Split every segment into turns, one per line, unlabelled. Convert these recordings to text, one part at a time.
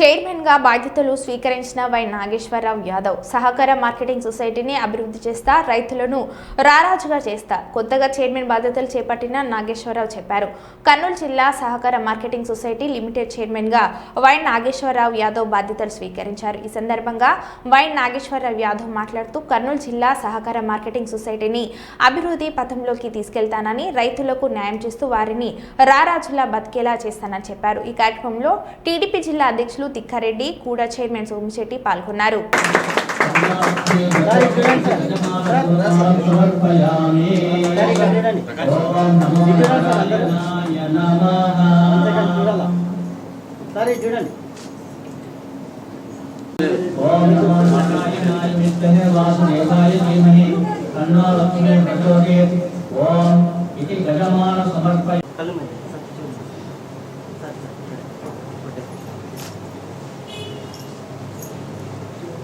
చైర్మన్గా బాధ్యతలు స్వీకరించిన వై నాగేశ్వరరావు యాదవ్ సహకార మార్కెటింగ్ సొసైటీని అభివృద్ధి చేస్తా రైతులను రారాజుగా చేస్తా కొత్తగా చైర్మన్ బాధ్యతలు చేపట్టిన నాగేశ్వరరావు చెప్పారు. కర్నూలు జిల్లా సహకార మార్కెటింగ్ సొసైటీ లిమిటెడ్ చైర్మన్గా వై నాగేశ్వరరావు యాదవ్ బాధ్యతలు స్వీకరించారు. ఈ సందర్భంగా వై నాగేశ్వరరావు యాదవ్ మాట్లాడుతూ కర్నూలు జిల్లా సహకార మార్కెటింగ్ సొసైటీని అభివృద్ధి పథంలోకి తీసుకెళ్తానని రైతులకు న్యాయం చేస్తూ వారిని రారాజులా బతికేలా చేస్తానని చెప్పారు. ఈ కార్యక్రమంలో టీడీపీ జిల్లా అధ్యక్షులు తిక్కారెడ్డి కూడా చైర్మన్ సోమిశెట్టి పాల్గొన్నారు
సరే చూడండి
సమర్పయ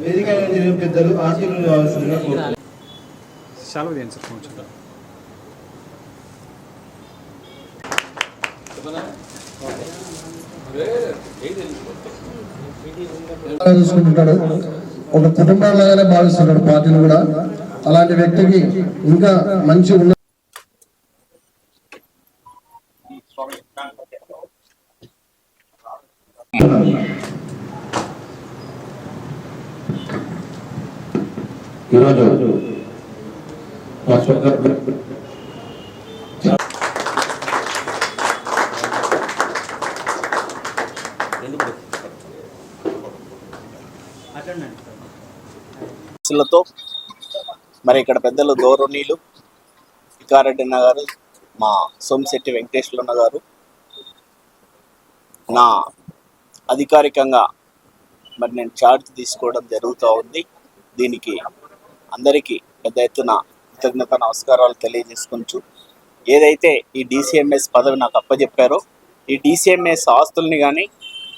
వేదిక పెద్దలు ఆశీర్వాదాలు కావాల్సిందిగా
సెలవు చేయండి సార్
చూసుకుంటుంటాడు ఒక కుటుంబంలాగానే భావిస్తున్నాడు పార్టీని కూడా. అలాంటి వ్యక్తికి ఇంకా మంచి ఉన్న
ఈరోజు మా
మరి ఇక్కడ పెద్దలు గౌరవనీయులు వికారెడ్డి అన్న గారు మా సోమశెట్టి వెంకటేశ్వరన్న గారు నా అధికారికంగా మరి నేను ఛార్జ్ తీసుకోవడం జరుగుతూ ఉంది. దీనికి అందరికీ పెద్ద ఎత్తున కృతజ్ఞత నమస్కారాలు తెలియజేసుకుంటూ ఏదైతే ఈ డిసిఎంఎస్ పదవి నాకు అప్పచెప్పారో ఈ డిసిఎంఎస్ ఆస్తుల్ని కానీ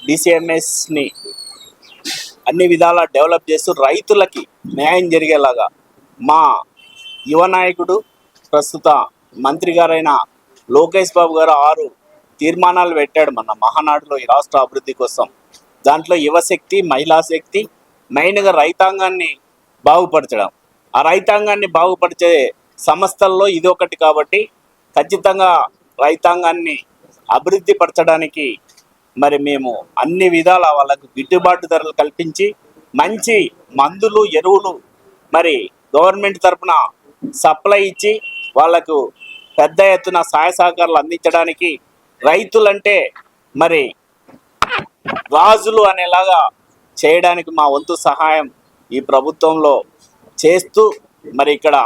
డిసిఎంఎస్ని అన్ని విధాలా డెవలప్ చేస్తూ రైతులకి న్యాయం జరిగేలాగా మా యువ నాయకుడు ప్రస్తుత మంత్రి గారైన లోకేష్ బాబు గారు ఆరు తీర్మానాలు పెట్టాడు మన మహానాడులో ఈ రాష్ట్ర అభివృద్ధి కోసం. దాంట్లో యువశక్తి మహిళా శక్తి మెయిన్గా రైతాంగాన్ని బాగుపరచడం. ఆ రైతాంగాన్ని బాగుపరిచే సంస్థల్లో ఇది ఒకటి కాబట్టి ఖచ్చితంగా రైతాంగాన్ని అభివృద్ధి పరచడానికి మరి మేము అన్ని విధాల వాళ్ళకు గిట్టుబాటు ధరలు కల్పించి మంచి మందులు ఎరువులు మరి గవర్నమెంట్ తరపున సప్లై ఇచ్చి వాళ్ళకు పెద్ద ఎత్తున సహాయ సహకారాలు అందించడానికి రైతులంటే మరి రాజులు అనేలాగా చేయడానికి మా వంతు సహాయం ఈ ప్రభుత్వంలో చేస్తూ మరి ఇక్కడ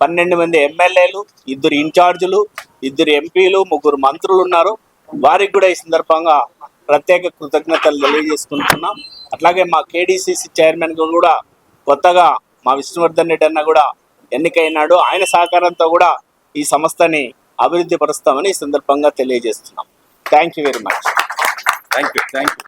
పన్నెండు మంది ఎమ్మెల్యేలు ఇద్దరు ఇన్ఛార్జీలు ఇద్దరు ఎంపీలు ముగ్గురు మంత్రులు ఉన్నారు. వారికి కూడా ఈ సందర్భంగా ప్రత్యేక కృతజ్ఞతలు తెలియజేసుకుంటున్నాం. అట్లాగే మా కేడీసీసీ చైర్మన్ కూడా కొత్తగా మా విష్ణువర్ధన్ రెడ్డి అన్న కూడా ఎన్నికైనాడు. ఆయన సహకారంతో కూడా ఈ సంస్థని అభివృద్ధి పరుస్తామని ఈ సందర్భంగా తెలియజేస్తున్నాం. Thank you very much thank you thank you